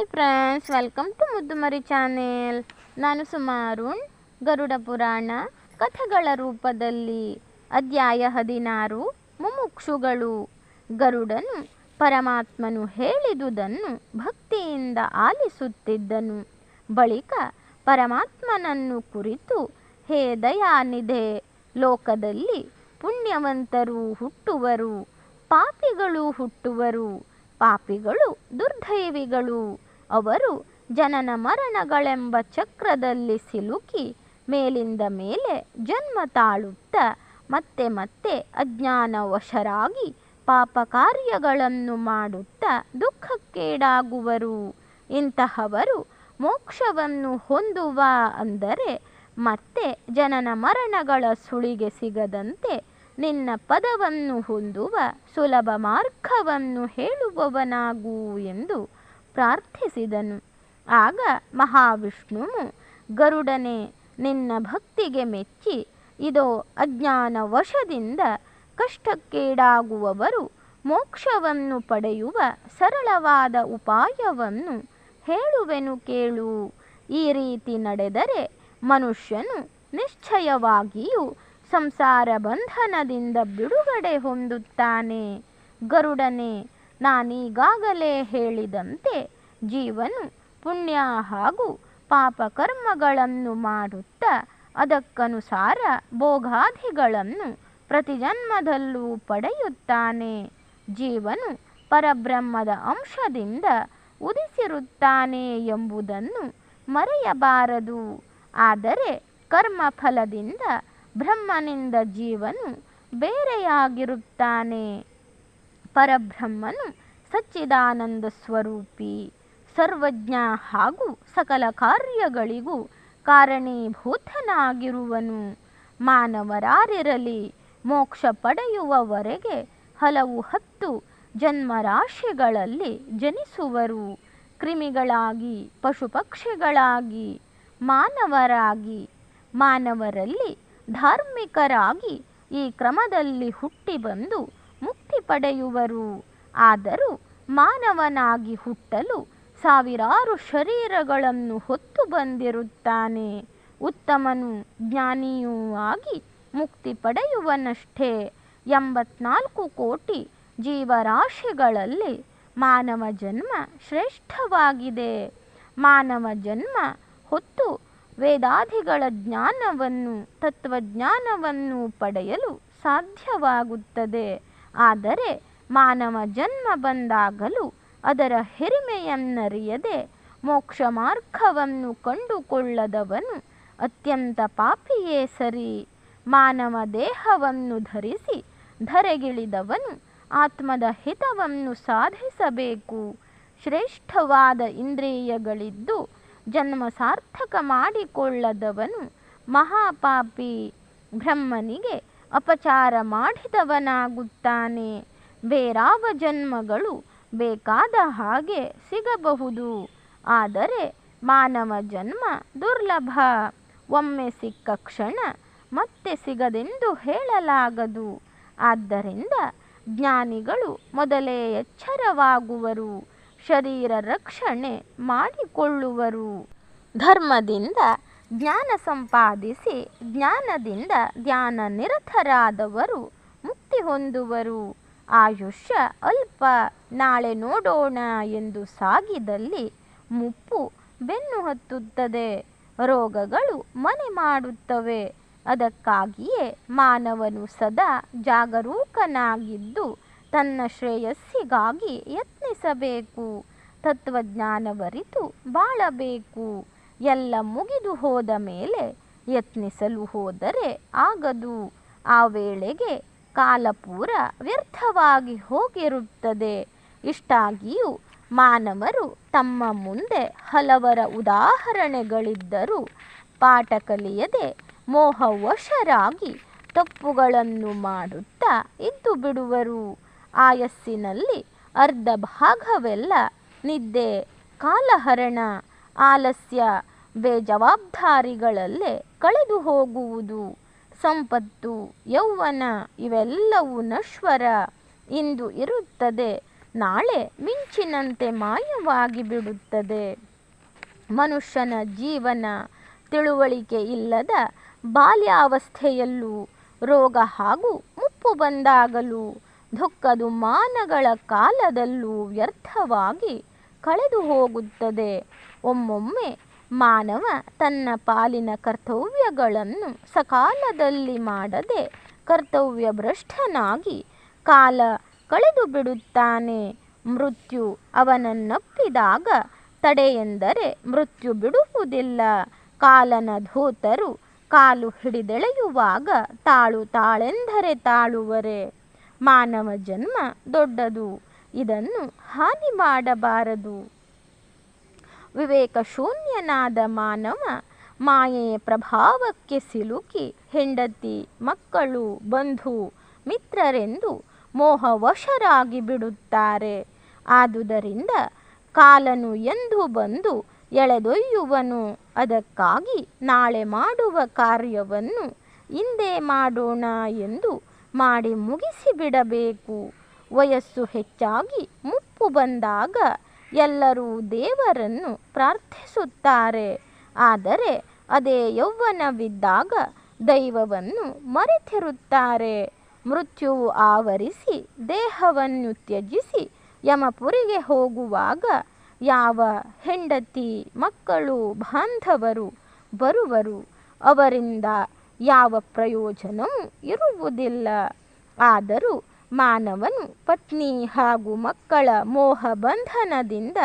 Hi friends welcome to Muddumari channel ನಾನು ಸುಮಾರುಣ್ ಗರುಡ ಪುರಾಣ, ಕಥೆಗಳ ರೂಪದಲ್ಲಿ ಅಧ್ಯಾಯ ಹದಿನಾರು, ಮುಮುಕ್ಷುಗಳು. ಗರುಡನು ಪರಮಾತ್ಮನು ಹೇಳಿದುದನ್ನು ಭಕ್ತಿಯಿಂದ ಆಲಿಸುತ್ತಿದ್ದನು. ಬಳಿಕ ಪರಮಾತ್ಮನನ್ನು ಕುರಿತು, ಹೇ ದಯಾನಿಧೆ, ಲೋಕದಲ್ಲಿ ಪುಣ್ಯವಂತರು ಹುಟ್ಟುವರು, ಪಾಪಿಗಳು ಹುಟ್ಟುವರು, ಪಾಪಿಗಳು ದುರ್ದೈವಿಗಳು ಅವರು ಜನನ ಮರಣಗಳೆಂಬ ಚಕ್ರದಲ್ಲಿ ಸಿಲುಕಿ ಮೇಲಿಂದ ಮೇಲೆ ಜನ್ಮ ತಾಳುತ್ತಾ ಮತ್ತೆ ಮತ್ತೆ ಅಜ್ಞಾನವಶರಾಗಿ ಪಾಪ ಕಾರ್ಯಗಳನ್ನು ಮಾಡುತ್ತಾ ದುಃಖಕ್ಕೀಡಾಗುವರು. ಇಂತಹವರು ಮೋಕ್ಷವನ್ನು ಹೊಂದುವ ಅಂದರೆ ಮತ್ತೆ ಜನನ ಮರಣಗಳ ಸುಳಿಗೆ ಸಿಗದಂತೆ ನಿನ್ನ ಪದವನ್ನು ಹೊಂದುವ ಸುಲಭ ಮಾರ್ಗವನ್ನು ಹೇಳುವವನಾಗು ಎಂದು ಪ್ರಾರ್ಥಿಸಿದನು. ಆಗ ಮಹಾವಿಷ್ಣುವು ಗರುಡನೆ, ನಿನ್ನ ಭಕ್ತಿಗೆ ಮೆಚ್ಚಿ, ಇದೋ ಅಜ್ಞಾನ ವಶದಿಂದ ಕಷ್ಟಕ್ಕೀಡಾಗುವವರು ಮೋಕ್ಷವನ್ನು ಪಡೆಯುವ ಸರಳವಾದ ಉಪಾಯವನ್ನು ಹೇಳುವೆನು ಕೇಳು. ಈ ರೀತಿ ನಡೆದರೆ ಮನುಷ್ಯನು ನಿಶ್ಚಯವಾಗಿಯೂ ಸಂಸಾರ ಬಂಧನದಿಂದ ಬಿಡುಗಡೆ ಹೊಂದುತ್ತಾನೆ. ಗರುಡನೆ ನಾನೀಗಾಗಲೇ ಹೇಳಿದಂತೆ ಜೀವನು ಪುಣ್ಯ ಹಾಗೂ ಪಾಪ ಕರ್ಮಗಳನ್ನು ಮಾಡುತ್ತಾ ಅದಕ್ಕನುಸಾರ ಭೋಗಾದಿಗಳನ್ನು ಪ್ರತಿಜನ್ಮದಲ್ಲೂ ಪಡೆಯುತ್ತಾನೆ. ಜೀವನು ಪರಬ್ರಹ್ಮದ ಅಂಶದಿಂದ ಉದಿಸಿರುತ್ತಾನೆ ಎಂಬುದನ್ನು ಮರೆಯಬಾರದು. ಆದರೆ ಕರ್ಮಫಲದಿಂದ ಬ್ರಹ್ಮನಿಂದ ಜೀವನು ಬೇರೆಯಾಗಿರುತ್ತಾನೆ. ಪರಬ್ರಹ್ಮನು ಸಚ್ಚಿದಾನಂದ ಸ್ವರೂಪಿ. ಸರ್ವಜ್ಞ ಹಾಗೂ ಸಕಲ ಕಾರ್ಯಗಳಿಗೂ ಕಾರಣೀಭೂತನಾಗಿರುವನು. ಮಾನವರಾರಿರಲಿ, ಮೋಕ್ಷ ಪಡೆಯುವವರೆಗೆ ಹಲವು ಹತ್ತು ಜನ್ಮರಾಶಿಗಳಲ್ಲಿ ಜನಿಸುವರು. ಕ್ರಿಮಿಗಳಾಗಿ, ಪಶುಪಕ್ಷಿಗಳಾಗಿ, ಮಾನವರಾಗಿ. ಮಾನವರಲ್ಲಿ ಧಾರ್ಮಿಕರಾಗಿ ಈ ಕ್ರಮದಲ್ಲಿ ಹುಟ್ಟಿ ಬಂದು ಪಡೆಯುವರು. ಆದರೂ ಮಾನವನಾಗಿ ಹುಟ್ಟಲು ಸಾವಿರಾರು ಶರೀರಗಳನ್ನು ಹೊತ್ತು ಬಂದಿರುತ್ತಾನೆ. ಉತ್ತಮನು ಜ್ಞಾನಿಯೂ ಆಗಿ ಮುಕ್ತಿ ಪಡೆಯುವನಷ್ಟೇ. ಎಂಬತ್ನಾಲ್ಕು ಕೋಟಿ ಜೀವರಾಶಿಗಳಲ್ಲಿ ಮಾನವ ಜನ್ಮ ಶ್ರೇಷ್ಠವಾಗಿದೆ. ಮಾನವ ಜನ್ಮ ಹೊತ್ತು ವೇದಾದಿಗಳ ಜ್ಞಾನವನ್ನು, ತತ್ವಜ್ಞಾನವನ್ನು ಪಡೆಯಲು ಸಾಧ್ಯವಾಗುತ್ತದೆ. ಆದರೆ ಮಾನವ ಜನ್ಮ ಬಂದಾಗಲೂ ಅದರ ಹಿರಿಮೆಯನ್ನರಿಯದೆ ಮೋಕ್ಷ ಮಾರ್ಗವನ್ನು ಕಂಡುಕೊಳ್ಳದವನು ಅತ್ಯಂತ ಪಾಪಿಯೇ ಸರಿ. ಮಾನವ ದೇಹವನ್ನು ಧರಿಸಿ ಧರೆಗಿಳಿದವನು ಆತ್ಮದ ಹಿತವನ್ನು ಸಾಧಿಸಬೇಕು. ಶ್ರೇಷ್ಠವಾದ ಇಂದ್ರಿಯಗಳಿದ್ದು ಜನ್ಮ ಸಾರ್ಥಕ ಮಾಡಿಕೊಳ್ಳದವನು ಮಹಾಪಾಪಿ. ಬ್ರಹ್ಮನಿಗೆ ಅಪಚಾರ ಮಾಡಿದವನಾಗುತ್ತಾನೆ. ಬೇರಾವ ಜನ್ಮಗಳು ಬೇಕಾದ ಹಾಗೆ ಸಿಗಬಹುದು. ಆದರೆ ಮಾನವ ಜನ್ಮ ದುರ್ಲಭ. ಒಮ್ಮೆ ಸಿಕ್ಕ ಕ್ಷಣ ಮತ್ತೆ ಸಿಗದೆಂದು ಹೇಳಲಾಗದು. ಆದ್ದರಿಂದ ಜ್ಞಾನಿಗಳು ಮೊದಲೇ ಎಚ್ಚರವಾಗುವರು. ಶರೀರ ರಕ್ಷಣೆ ಮಾಡಿಕೊಳ್ಳುವರು. ಧರ್ಮದಿಂದ ಜ್ಞಾನ ಸಂಪಾದಿಸಿ ಜ್ಞಾನದಿಂದ ಧ್ಯಾನ ನಿರತರಾದವರು ಮುಕ್ತಿ ಹೊಂದುವರು. ಆಯುಷ್ಯ ಅಲ್ಪ, ನಾಳೆ ನೋಡೋಣ ಎಂದು ಸಾಗಿದಲ್ಲಿ ಮುಪ್ಪು ಬೆನ್ನು ಹತ್ತುತ್ತದೆ. ರೋಗಗಳು ಮನೆ ಮಾಡುತ್ತವೆ. ಅದಕ್ಕಾಗಿಯೇ ಮಾನವನು ಸದಾ ಜಾಗರೂಕನಾಗಿದ್ದು ತನ್ನ ಶ್ರೇಯಸ್ಸಿಗಾಗಿ ಯತ್ನಿಸಬೇಕು. ತತ್ವಜ್ಞಾನವರಿತು ಬಾಳಬೇಕು. ಎಲ್ಲ ಮುಗಿದು ಹೋದ ಮೇಲೆ ಯತ್ನಿಸಲು ಹೋದರೆ ಆಗದು. ಆ ವೇಳೆಗೆ ಕಾಲಪೂರ ವ್ಯರ್ಥವಾಗಿ ಹೋಗಿರುತ್ತದೆ. ಇಷ್ಟಾಗಿಯೂ ಮಾನವರು ತಮ್ಮ ಮುಂದೆ ಹಲವರ ಉದಾಹರಣೆಗಳಿದ್ದರೂ ಪಾಠ ಕಲಿಯದೆ ಮೋಹವಶರಾಗಿ ತಪ್ಪುಗಳನ್ನು ಮಾಡುತ್ತಾ ಇದ್ದು ಬಿಡುವರು. ಆಯಸ್ಸಿನಲ್ಲಿ ಅರ್ಧ ಭಾಗವೆಲ್ಲ ನಿದ್ದೆ, ಕಾಲಹರಣ, ಆಲಸ್ಯ ಬೇಜವಾಬ್ದಾರಿಗಳಲ್ಲೇ ಕಳೆದು ಹೋಗುವುದು. ಸಂಪತ್ತು, ಯೌವನ ಇವೆಲ್ಲವೂ ನಶ್ವರ. ಇಂದು ಇರುತ್ತದೆ, ನಾಳೆ ಮಿಂಚಿನಂತೆ ಮಾಯವಾಗಿ ಬಿಡುತ್ತದೆ. ಮನುಷ್ಯನ ಜೀವನ ತಿಳುವಳಿಕೆ ಇಲ್ಲದ ಬಾಲ್ಯಾವಸ್ಥೆಯಲ್ಲೂ ರೋಗ ಹಾಗೂ ಮುಪ್ಪು ಬಂದಾಗಲೂ ದುಃಖದು ಮಾನಗಳ ಕಾಲದಲ್ಲೂ ವ್ಯರ್ಥವಾಗಿ ಕಳೆದು ಹೋಗುತ್ತದೆ. ಒಮ್ಮೊಮ್ಮೆ ಮಾನವ ತನ್ನ ಪಾಲಿನ ಕರ್ತವ್ಯಗಳನ್ನು ಸಕಾಲದಲ್ಲಿ ಮಾಡದೆ ಕರ್ತವ್ಯ ಭ್ರಷ್ಟನಾಗಿ ಕಾಲ ಕಳೆದು ಬಿಡುತ್ತಾನೆ. ಮೃತ್ಯು ಅವನನ್ನಪ್ಪಿದಾಗ ತಡೆಯೆಂದರೆ ಮೃತ್ಯು ಬಿಡುವುದಿಲ್ಲ. ಕಾಲನ ಧೂತರು ಕಾಲು ಹಿಡಿದೆಳೆಯುವಾಗ ತಾಳು ತಾಳೆಂದರೆ ತಾಳುವರೆ. ಮಾನವ ಜನ್ಮ ದೊಡ್ಡದು, ಇದನ್ನು ಹಾನಿ ಮಾಡಬಾರದು. ವಿವೇಕ ಶೂನ್ಯನಾದ ಮಾನವ ಮಾಯೆಯ ಪ್ರಭಾವಕ್ಕೆ ಸಿಲುಕಿ ಹೆಂಡತಿ, ಮಕ್ಕಳು, ಬಂಧು, ಮಿತ್ರರೆಂದು ಮೋಹವಶರಾಗಿ ಬಿಡುತ್ತಾರೆ. ಆದುದರಿಂದ ಕಾಲನು ಎಂದು ಬಂದು ಎಳೆದೊಯ್ಯುವನು. ಅದಕ್ಕಾಗಿ ನಾಳೆ ಮಾಡುವ ಕಾರ್ಯವನ್ನು ಇಂದೇ ಮಾಡೋಣ ಎಂದು ಮಾಡಿ ಮುಗಿಸಿಬಿಡಬೇಕು. ವಯಸ್ಸು ಹೆಚ್ಚಾಗಿ ಮುಪ್ಪು ಬಂದಾಗ ಎಲ್ಲರೂ ದೇವರನ್ನು ಪ್ರಾರ್ಥಿಸುತ್ತಾರೆ. ಆದರೆ ಅದೇ ಯೌವನವಿದ್ದಾಗ ದೈವವನ್ನು ಮರೆತಿರುತ್ತಾರೆ. ಮೃತ್ಯುವು ಆವರಿಸಿ ದೇಹವನ್ನು ತ್ಯಜಿಸಿ ಯಮಪುರಿಗೆ ಹೋಗುವಾಗ ಯಾವ ಹೆಂಡತಿ, ಮಕ್ಕಳು, ಬಾಂಧವರು ಬರುವರು, ಅವರಿಂದ ಯಾವ ಪ್ರಯೋಜನವೂ ಇರುವುದಿಲ್ಲ. ಆದರೂ ಮಾನವನು ಪತ್ನಿ ಹಾಗೂ ಮಕ್ಕಳ ಮೋಹ ಬಂಧನದಿಂದ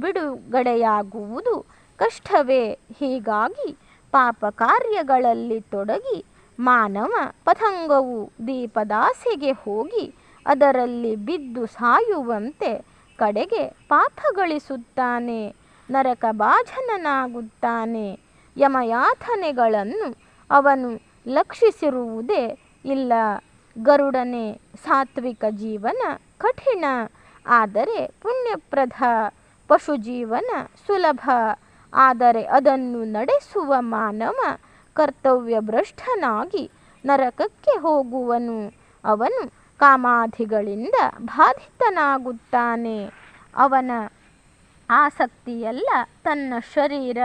ಬಿಡುಗಡೆಯಾಗುವುದು ಕಷ್ಟವೇ. ಹೀಗಾಗಿ ಪಾಪ ಕಾರ್ಯಗಳಲ್ಲಿ ತೊಡಗಿ ಮಾನವ ಪತಂಗವು ದೀಪದಾಸೆಗೆ ಹೋಗಿ ಅದರಲ್ಲಿ ಬಿದ್ದು ಸಾಯುವಂತೆ ಕಡೆಗೆ ಪಾಪಗಳಿಸುತ್ತಾನೆ ನರಕ ಭಾಜನನಾಗುತ್ತಾನೆ ಯಮಯಾತನೆಗಳನ್ನು ಅವನು ಲಕ್ಷಿಸಿರುವುದೇ ಇಲ್ಲ. ಗರುಡನೆ ಸಾತ್ವಿಕ ಜೀವನ ಕಠಿಣ, ಆದರೆ ಪುಣ್ಯಪ್ರದ ಪಶು ಜೀವನ ಸುಲಭ, ಆದರೆ ಅದನ್ನು ನಡೆಸುವ ಮಾನವ ಕರ್ತವ್ಯ ಭ್ರಷ್ಟನಾಗಿ ನರಕಕ್ಕೆ ಹೋಗುವನು. ಅವನು ಕಾಮಾಧಿಗಳಿಂದ ಬಾಧಿತನಾಗುತ್ತಾನೆ. ಅವನ ಆಸಕ್ತಿಯೆಲ್ಲ ತನ್ನ ಶರೀರ,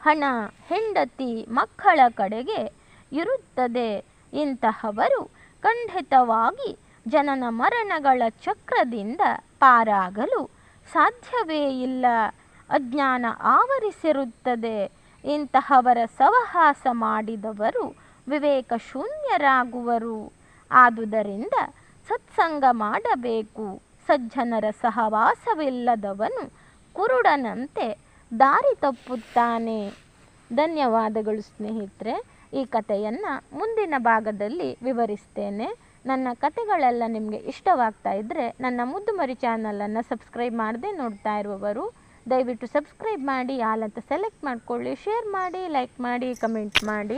ಹಣ, ಹೆಂಡತಿ, ಮಕ್ಕಳ ಕಡೆಗೆ ಇರುತ್ತದೆ. ಇಂತಹವರು ಖಂಡಿತವಾಗಿ ಜನನ ಮರಣಗಳ ಚಕ್ರದಿಂದ ಪಾರಾಗಲು ಸಾಧ್ಯವೇ ಇಲ್ಲ. ಅಜ್ಞಾನ ಆವರಿಸಿರುತ್ತದೆ. ಇಂತಹವರ ಸವಹಾಸ ಮಾಡಿದವರು ವಿವೇಕ ಶೂನ್ಯರಾಗುವರು. ಆದುದರಿಂದ ಸತ್ಸಂಗ ಮಾಡಬೇಕು. ಸಜ್ಜನರ ಸಹವಾಸವಿಲ್ಲದವನು ಕುರುಡನಂತೆ ದಾರಿ ತಪ್ಪುತ್ತಾನೆ. ಧನ್ಯವಾದಗಳು ಸ್ನೇಹಿತರೆ. ಈ ಕಥೆಯನ್ನು ಮುಂದಿನ ಭಾಗದಲ್ಲಿ ವಿವರಿಸ್ತೇನೆ. ನನ್ನ ಕತೆಗಳೆಲ್ಲ ನಿಮಗೆ ಇಷ್ಟವಾಗ್ತಾ ಇದ್ದರೆ ನನ್ನ ಮುದ್ದು ಮರಿ ಚಾನಲನ್ನು ಸಬ್ಸ್ಕ್ರೈಬ್ ಮಾಡದೆ ನೋಡ್ತಾ ಇರುವವರು, ದಯವಿಟ್ಟು ಸಬ್ಸ್ಕ್ರೈಬ್ ಮಾಡಿ, ಆಲ್ ಅಂತ ಸೆಲೆಕ್ಟ್ ಮಾಡಿಕೊಳ್ಳಿ ಶೇರ್ ಮಾಡಿ ಲೈಕ್ ಮಾಡಿ ಕಮೆಂಟ್ ಮಾಡಿ.